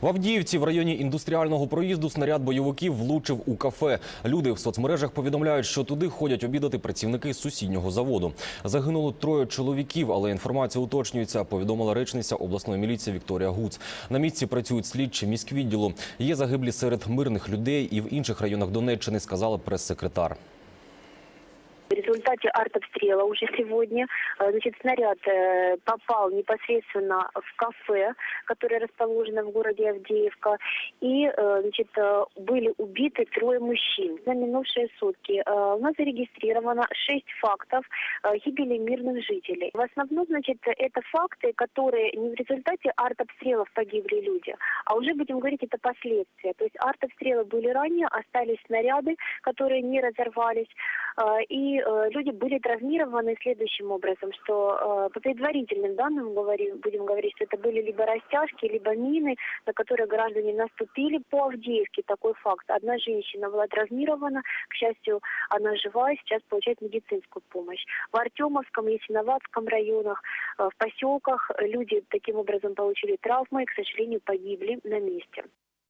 В Авдіївці в районі індустріального проїзду снаряд бойовиків влучив у кафе. Люди в соцмережах повідомляють, що туди ходять обідати працівники сусіднього заводу. Загинуло троє чоловіків, але інформація уточнюється. Повідомила речниця обласної міліції Вікторія Гуц. На місці працюють слідчі міськвідділу. Є загиблі серед мирних людей і в інших районах Донеччини, сказала прес-секретар. Результате артобстрела уже сегодня э, значит, снаряд э, попал непосредственно в кафе, которое расположено в городе Авдеевка, и э, значит, были убиты трое мужчин. За минувшие сутки у нас зарегистрировано шесть фактов гибели мирных жителей. В основном, значит, это факты, которые не в результате артобстрелов погибли люди, а уже, будем говорить, это последствия. То есть артобстрелы были ранее, остались снаряды, которые не разорвались, и люди были травмированы следующим образом, что э, по предварительным данным говорим, будем говорить, что это были либо растяжки, либо мины, на которые граждане наступили по Авдеевке. Такой факт. Одна женщина была травмирована, к счастью, она жива и сейчас получает медицинскую помощь. В Артемовском и Синоватском районах, э, в поселках люди таким образом получили травмы и, к сожалению, погибли на месте.